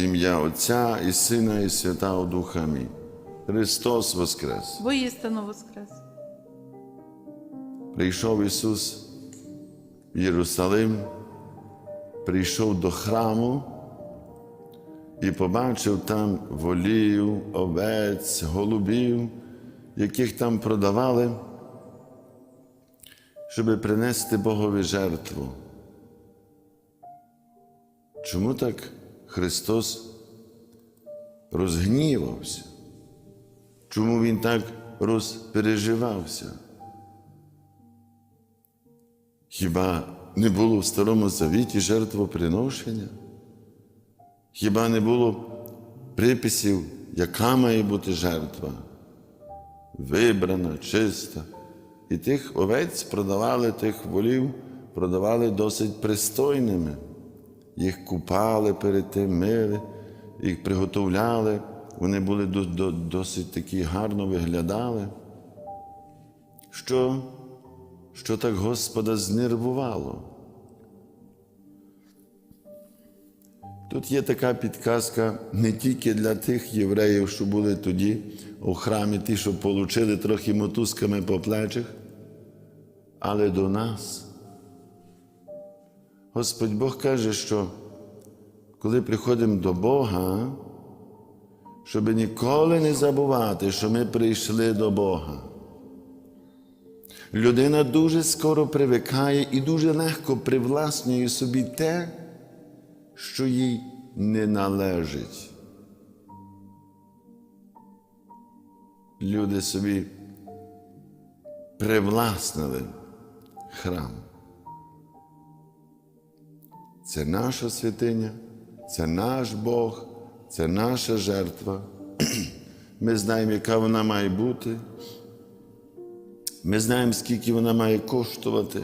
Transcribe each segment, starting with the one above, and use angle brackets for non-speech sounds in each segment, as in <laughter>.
ім'я Отця і Сина, і Святого Духа. Амінь. Христос Воскрес! Воістину воскрес. Прийшов Ісус в Єрусалим, прийшов до храму і побачив там волів, овець, голубів, яких там продавали, щоб принести Богові жертву. Чому так Христос розгнівався? Чому Він так розпереживався? Хіба не було в Старому Завіті жертвоприношення? Хіба не було приписів, яка має бути жертва? Вибрана, чиста. І тих овець продавали, тих волів продавали досить пристойними. Їх купали перед тим, мили, їх приготовляли, вони були до- до- досить такі гарно виглядали. Що що так Господа знервувало. Тут є така підказка не тільки для тих євреїв, що були тоді у храмі, ті, що получили трохи мотузками по плечах, але до нас. Господь Бог каже, що коли приходимо до Бога, щоб ніколи не забувати, що ми прийшли до Бога. Людина дуже скоро привикає і дуже легко привласнює собі те, що їй не належить. Люди собі привласнили храм. Це наша святиня, це наш Бог, це наша жертва. <clears throat> Ми знаємо, яка вона має бути. Ми знаємо, скільки вона має коштувати.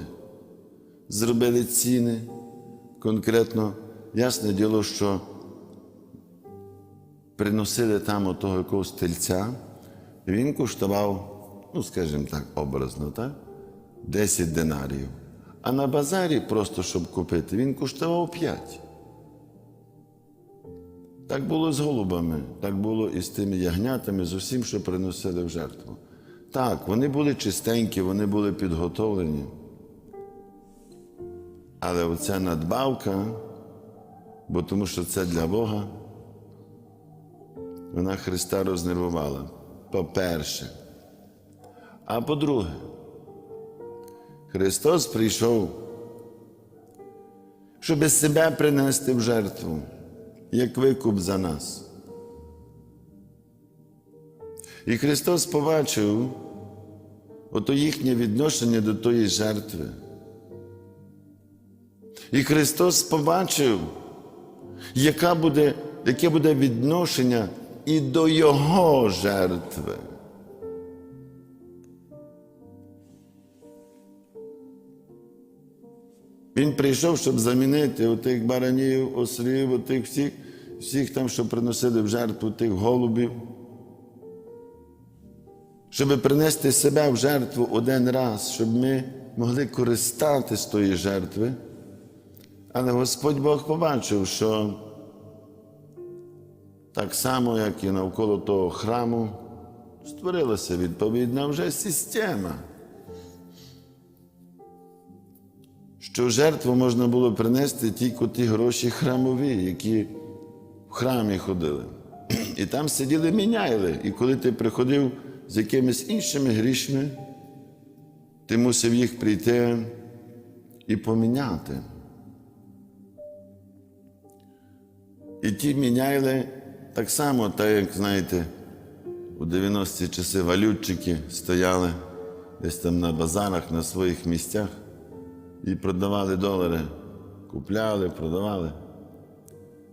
Зробили ціни конкретно. Ясне діло, що приносили там отого якогось тельця, він коштував, ну, скажімо так, образно, так? 10 динарів. А на базарі, просто щоб купити, він коштував 5. Так було з голубами, так було і з тими ягнятами, з усім, що приносили в жертву. Так, вони були чистенькі, вони були підготовлені. Але оця надбавка, бо тому що це для Бога, вона Христа рознервувала. По-перше. А по-друге, Христос прийшов, щоб себе принести в жертву, як викуп за нас. І Христос побачив ото їхнє відношення до тої жертви. І Христос побачив, яка буде, яке буде відношення і до Його жертви. Він прийшов, щоб замінити отих баранів, ослів, отих всіх, всіх там, що приносили в жертву тих голубів щоб принести себе в жертву один раз, щоб ми могли користатись тої жертви. Але Господь Бог побачив, що так само, як і навколо того храму, створилася відповідна вже система. Що жертву можна було принести тільки ті гроші храмові, які в храмі ходили. І там сиділи міняйли. І коли ти приходив з якимись іншими грішми, ти мусив їх прийти і поміняти. І ті міняйли так само, так як, знаєте, у 90-ті часи валютчики стояли десь там на базарах, на своїх місцях і продавали долари, купляли, продавали.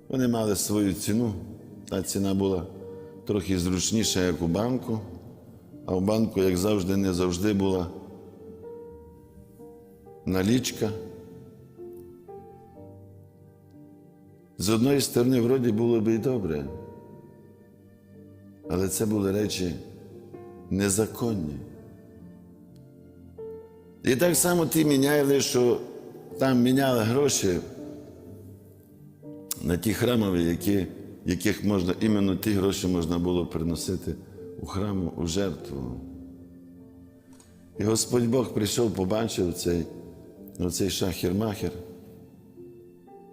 Вони мали свою ціну. Та ціна була трохи зручніша, як у банку, а в банку, як завжди, не завжди була налічка. З одної сторони, вроді було би і добре, але це були речі незаконні. І так само ті міняли, що там міняли гроші на ті храмові, які яких можна, іменно ті гроші можна було приносити у храм у жертву. І Господь Бог прийшов, побачив цей, оцей шахір-махер,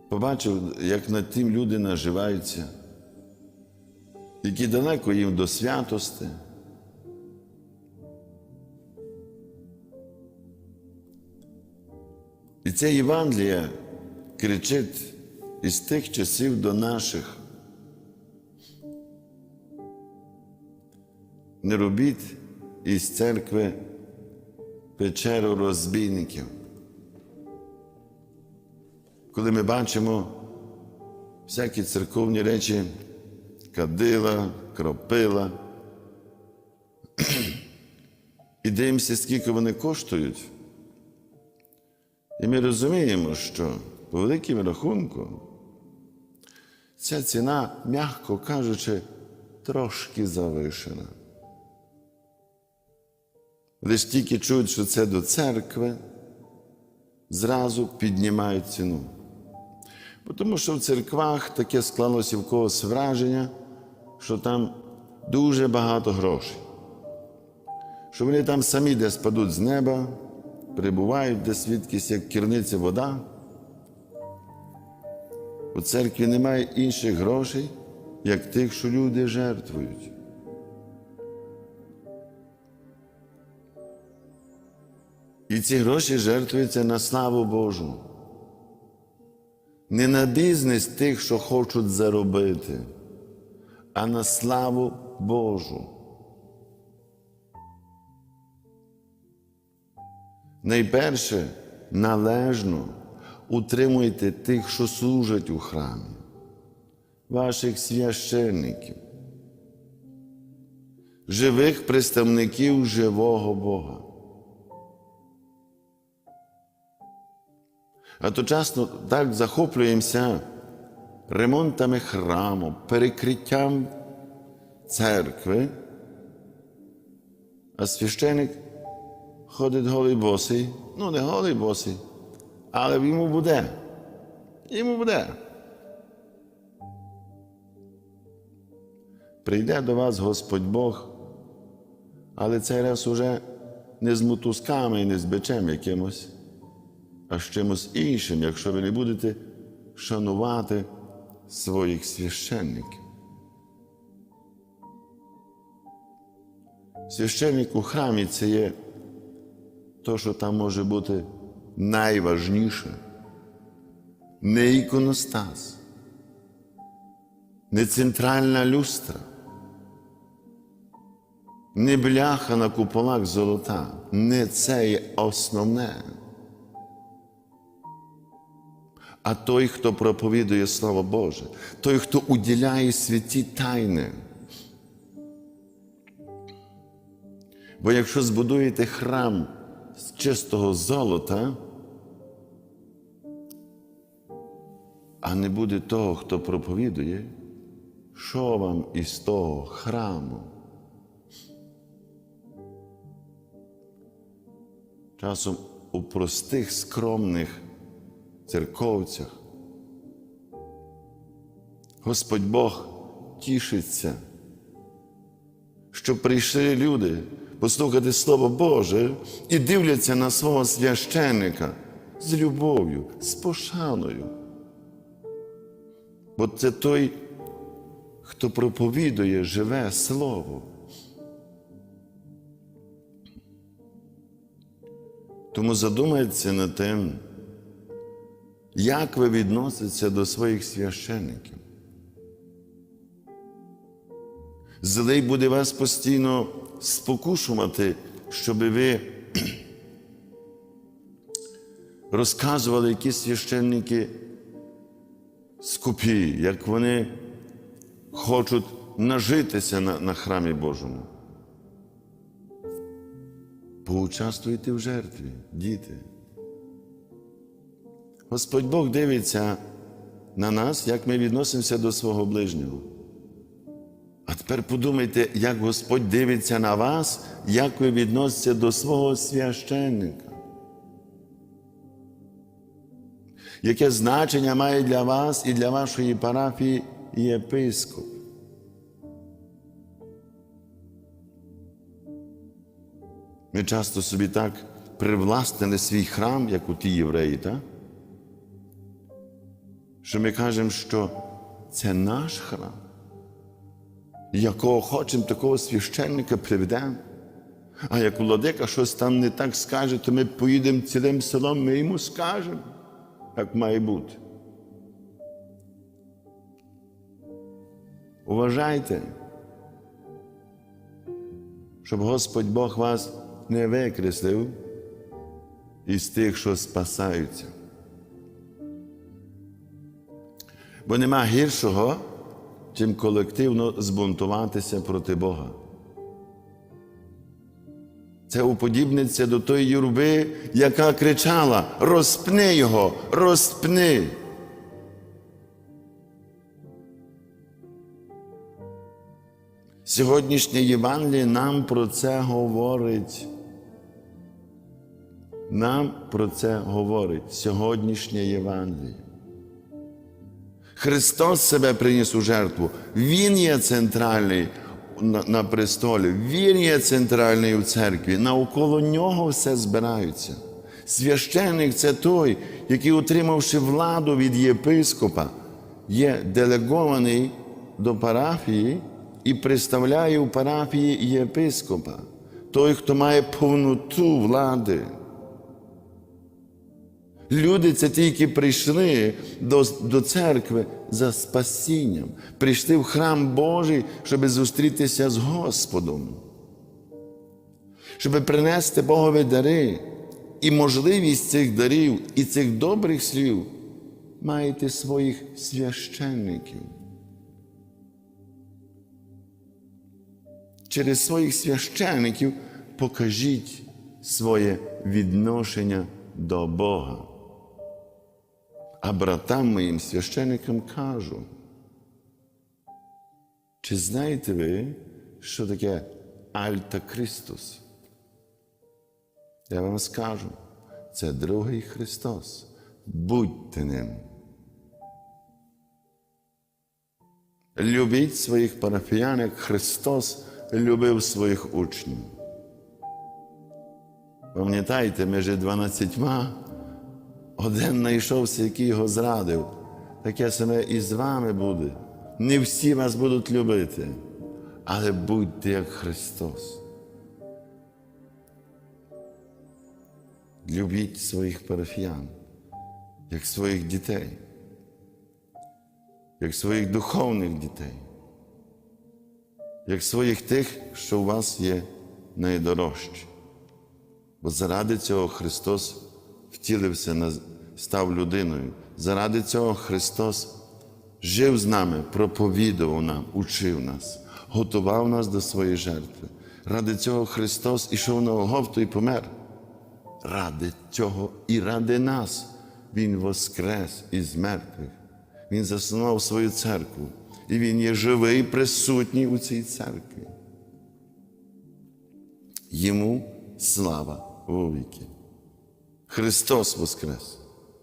побачив, як над тим люди наживаються, які далеко їм до святости. І ця Євангелія кричить із тих часів до наших. Не робіть із церкви печеру розбійників. Коли ми бачимо всякі церковні речі, кадила, кропила, <clears throat> і дивимося, скільки вони коштують. І ми розуміємо, що по великому рахунку ця ціна, м'яко кажучи, трошки завишена. Лиш тільки чують, що це до церкви, зразу піднімають ціну. Тому що в церквах таке склалося в когось враження, що там дуже багато грошей. Що вони там самі десь падуть з неба, прибувають десь звідкись, як кірниця вода. У церкві немає інших грошей, як тих, що люди жертвують. І ці гроші жертвуються на славу Божу. Не на бізнес тих, що хочуть заробити, а на славу Божу. Найперше належно утримуйте тих, що служать у храмі, ваших священників, живих представників живого Бога. А то часто так захоплюємося ремонтами храму, перекриттям церкви, а священик ходить голий босий, ну не голий босий, але йому буде. Йому буде. Прийде до вас Господь Бог, але цей раз уже не з мотузками і не з бичем якимось а з чимось іншим, якщо ви не будете шанувати своїх священників. Священник у храмі це є то, що там може бути найважніше. Не іконостас, не центральна люстра, не бляха на куполах золота. Не це є основне а той, хто проповідує Слово Боже, той, хто уділяє святі тайни. Бо якщо збудуєте храм з чистого золота, а не буде того, хто проповідує, що вам із того храму? Часом у простих, скромних церковцях. Господь Бог тішиться, що прийшли люди послухати Слово Боже і дивляться на свого священника з любов'ю, з пошаною. Бо це той, хто проповідує живе Слово. Тому задумайтеся над тим, як ви відноситеся до своїх священників? Злий буде вас постійно спокушувати, щоб ви <clears throat> розказували, які священники скупі, як вони хочуть нажитися на, на храмі Божому. Поучаствуйте в жертві, діти. Господь Бог дивиться на нас, як ми відносимося до свого ближнього. А тепер подумайте, як Господь дивиться на вас, як ви відноситеся до свого священника. Яке значення має для вас і для вашої парафії єпископ. Ми часто собі так привластили свій храм, як у ті євреї, так? що ми кажемо, що це наш храм, якого хочемо, такого священника приведемо. А як владика щось там не так скаже, то ми поїдемо цілим селом, ми йому скажемо, як має бути. Уважайте, щоб Господь Бог вас не викреслив із тих, що спасаються. Бо нема гіршого, чим колективно збунтуватися проти Бога. Це уподібниться до тої юрби, яка кричала: розпни його, розпни. Сьогоднішнє Євангеліє нам про це говорить. Нам про це говорить сьогоднішнє Євангеліє. Христос себе приніс у жертву. Він є центральний на, на престолі, Він є центральний у церкві. Навколо нього все збираються. Священник це той, який, отримавши владу від єпископа, є делегований до парафії і представляє у парафії єпископа, той, хто має повноту влади. Люди це тільки прийшли до, до церкви за спасінням, прийшли в храм Божий, щоб зустрітися з Господом, щоб принести Богові дари. І можливість цих дарів і цих добрих слів маєте своїх священників. Через своїх священників покажіть своє відношення до Бога. А братам моїм священникам кажу, чи знаєте ви, що таке Альта Христос? Я вам скажу, це другий Христос. Будьте ним. Любіть своїх парафіян, як Христос любив своїх учнів. Пам'ятаєте, між дванадцятьма один знайшовся, який його зрадив. Таке саме і з вами буде. Не всі вас будуть любити, але будьте як Христос. Любіть своїх парафіян, як своїх дітей, як своїх духовних дітей, як своїх тих, що у вас є найдорожчі. Бо заради цього Христос втілився, став людиною. Заради цього Христос жив з нами, проповідував нам, учив нас, готував нас до своєї жертви. Ради цього Христос ішов на Оговту і помер. Ради цього і ради нас Він воскрес із мертвих. Він заснував свою церкву. І Він є живий, присутній у цій церкві. Йому слава вовіки. Христос Воскрес!